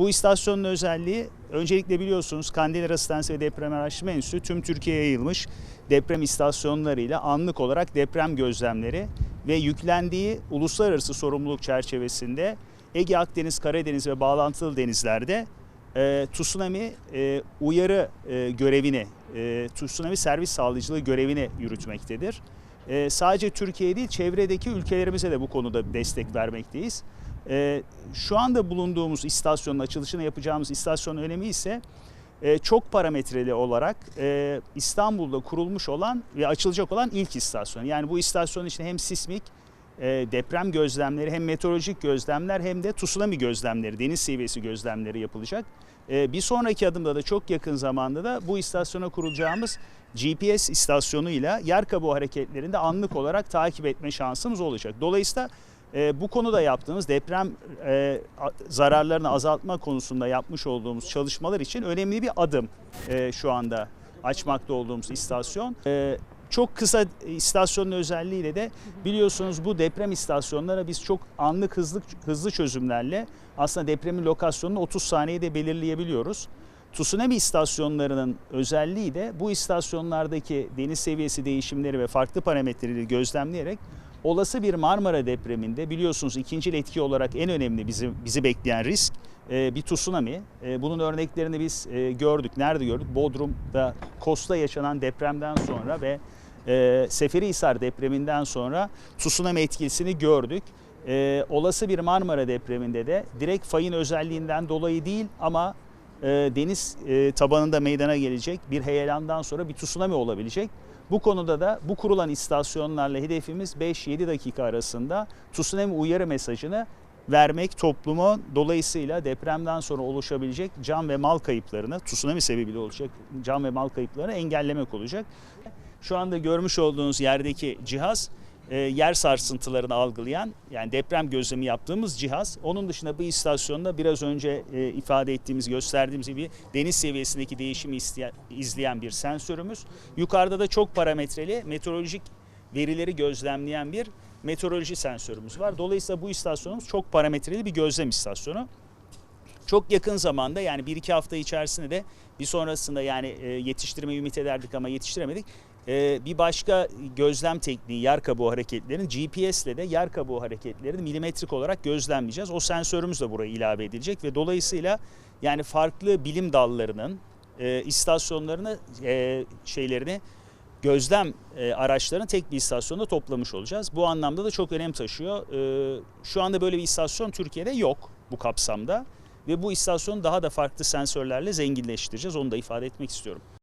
Bu istasyonun özelliği öncelikle biliyorsunuz Kandil Arasıtansı ve Deprem Araştırma Enstitüsü tüm Türkiye'ye yayılmış deprem istasyonlarıyla anlık olarak deprem gözlemleri ve yüklendiği uluslararası sorumluluk çerçevesinde Ege, Akdeniz, Karadeniz ve bağlantılı denizlerde e, tsunami e, uyarı e, görevini, e, tsunami servis sağlayıcılığı görevini yürütmektedir. E, sadece Türkiye değil, çevredeki ülkelerimize de bu konuda destek vermekteyiz. E, şu anda bulunduğumuz istasyonun açılışını yapacağımız istasyonun önemi ise e, çok parametreli olarak e, İstanbul'da kurulmuş olan ve açılacak olan ilk istasyon. Yani bu istasyonun içinde hem sismik deprem gözlemleri hem meteorolojik gözlemler hem de tsunami gözlemleri, deniz seviyesi gözlemleri yapılacak. E, bir sonraki adımda da çok yakın zamanda da bu istasyona kurulacağımız GPS istasyonuyla yer kabuğu hareketlerinde anlık olarak takip etme şansımız olacak. Dolayısıyla e, bu konuda yaptığımız deprem e, zararlarını azaltma konusunda yapmış olduğumuz çalışmalar için önemli bir adım e, şu anda açmakta olduğumuz istasyon. E, çok kısa istasyonun özelliğiyle de biliyorsunuz bu deprem istasyonlara biz çok anlık hızlı hızlı çözümlerle aslında depremin lokasyonunu 30 saniyede belirleyebiliyoruz. Tsunami istasyonlarının özelliği de bu istasyonlardaki deniz seviyesi değişimleri ve farklı parametreleri gözlemleyerek olası bir Marmara depreminde biliyorsunuz ikinci etki olarak en önemli bizi, bizi bekleyen risk e, bir tsunami. E, bunun örneklerini biz e, gördük. Nerede gördük? Bodrum'da Kosta yaşanan depremden sonra ve Seferihisar depreminden sonra tsunami etkisini gördük. Olası bir Marmara depreminde de direkt fayın özelliğinden dolayı değil ama deniz e, tabanında meydana gelecek bir heyelandan sonra bir tsunami olabilecek. Bu konuda da bu kurulan istasyonlarla hedefimiz 5-7 dakika arasında tsunami uyarı mesajını vermek topluma dolayısıyla depremden sonra oluşabilecek can ve mal kayıplarını, tsunami sebebiyle olacak can ve mal kayıplarını engellemek olacak. Şu anda görmüş olduğunuz yerdeki cihaz e, yer sarsıntılarını algılayan yani deprem gözlemi yaptığımız cihaz. Onun dışında bu istasyonda biraz önce e, ifade ettiğimiz, gösterdiğimiz gibi deniz seviyesindeki değişimi izleyen bir sensörümüz. Yukarıda da çok parametreli meteorolojik verileri gözlemleyen bir meteoroloji sensörümüz var. Dolayısıyla bu istasyonumuz çok parametreli bir gözlem istasyonu. Çok yakın zamanda yani bir iki hafta içerisinde de bir sonrasında yani e, yetiştirmeyi ümit ederdik ama yetiştiremedik. E, bir başka gözlem tekniği yer kabuğu hareketlerini GPS ile de yer kabuğu hareketlerini milimetrik olarak gözlemleyeceğiz. O sensörümüz de buraya ilave edilecek ve dolayısıyla yani farklı bilim dallarının e, istasyonlarını şeylerini gözlem e, araçlarını tek bir istasyonda toplamış olacağız. Bu anlamda da çok önem taşıyor. Şu anda böyle bir istasyon Türkiye'de yok bu kapsamda ve bu istasyonu daha da farklı sensörlerle zenginleştireceğiz. Onu da ifade etmek istiyorum.